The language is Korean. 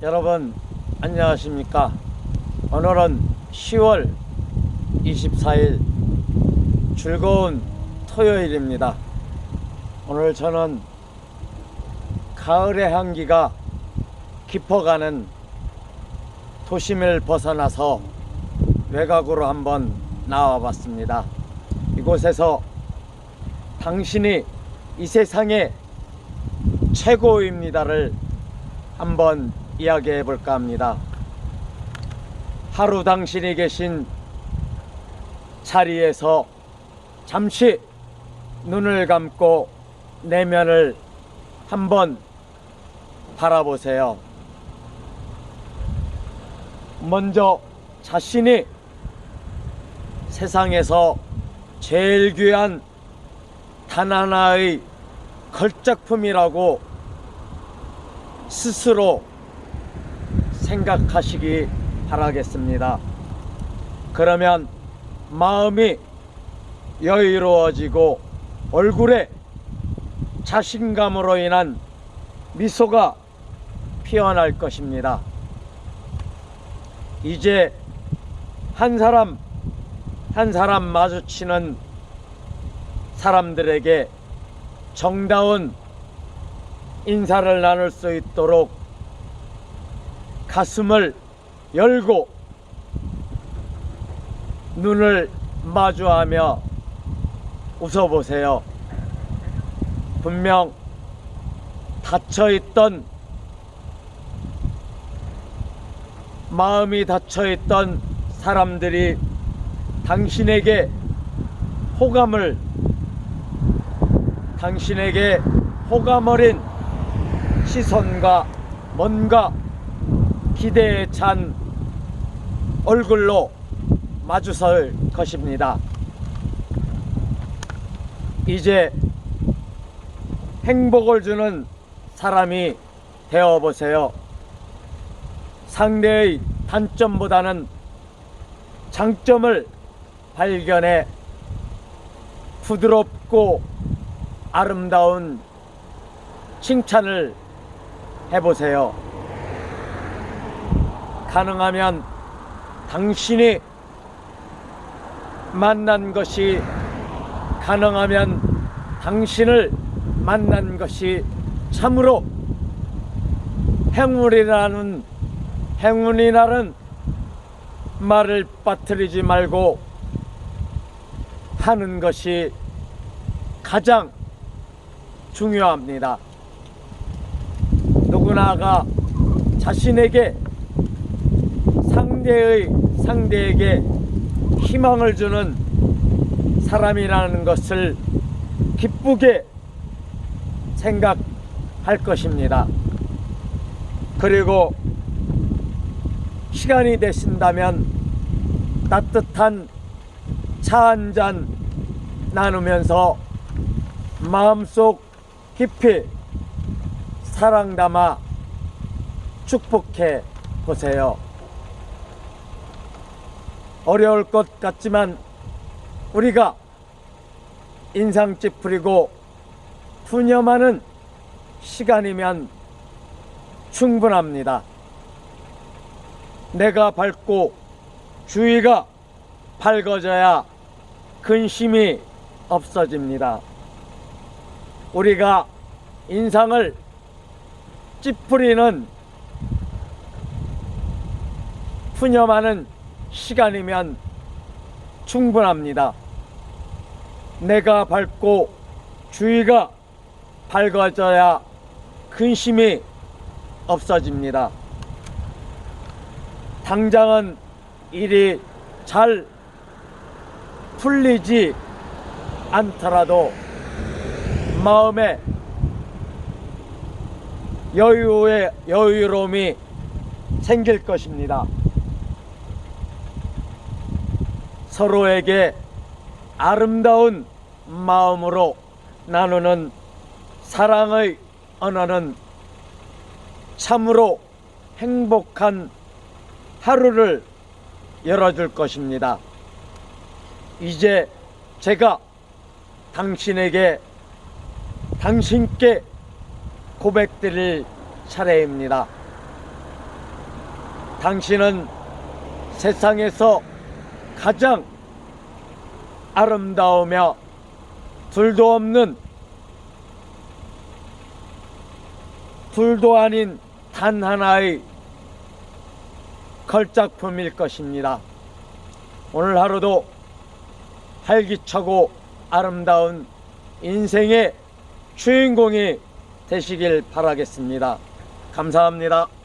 여러분 안녕하십니까? 오늘은 10월 24일 즐거운 토요일입니다. 오늘 저는 가을의 향기가 깊어가는 도심을 벗어나서 외곽으로 한번 나와 봤습니다. 이곳에서 당신이 이 세상의 최고입니다를 한번 이야기해 볼까 합니다. 하루 당신이 계신 자리에서 잠시 눈을 감고 내면을 한번 바라보세요. 먼저 자신이 세상에서 제일 귀한 단 하나의 걸작품이라고 스스로 생각하시기 바라겠습니다. 그러면 마음이 여유로워지고 얼굴에 자신감으로 인한 미소가 피어날 것입니다. 이제 한 사람 한 사람 마주치는 사람들에게 정다운 인사를 나눌 수 있도록 가슴을 열고 눈을 마주하며 웃어보세요. 분명 닫혀있던 마음이 닫혀있던 사람들이 당신에게 호감을 당신에게 호감 어린 시선과 뭔가 기대에 찬 얼굴로 마주설 것입니다. 이제 행복을 주는 사람이 되어 보세요. 상대의 단점보다는 장점을 발견해 부드럽고 아름다운 칭찬을 해보세요. 가능하면 당신이 만난 것이 가능하면 당신을 만난 것이 참으로 행운이라는 행운이라는 말을 빠뜨리지 말고 하는 것이 가장 중요합니다. 누구나가 자신에게 상대의 상대에게 희망을 주는 사람이라는 것을 기쁘게 생각할 것입니다. 그리고 시간이 되신다면 따뜻한 차 한 잔 나누면서 마음속 깊이 사랑 담아 축복해 보세요. 어려울 것 같지만 우리가 인상 찌푸리고 푸념하는 시간이면 충분합니다. 내가 밝고 주위가 밝아져야 근심이 없어집니다. 우리가 인상을 찌푸리는 푸념하는 시간이면 충분합니다. 내가 밝고 주위가 밝아져야 근심이 없어집니다. 당장은 일이 잘 풀리지 않더라도 마음에 여유의 여유로움이 생길 것입니다. 서로에게 아름다운 마음으로 나누는 사랑의 언어는 참으로 행복한 하루를 열어줄 것입니다. 이제 제가 당신에게 당신께 고백드릴 차례입니다. 당신은 세상에서 가장 아름다우며 둘도 없는 둘도 아닌 단 하나의 걸작품일 것입니다. 오늘 하루도 활기차고 아름다운 인생의 주인공이 되시길 바라겠습니다. 감사합니다.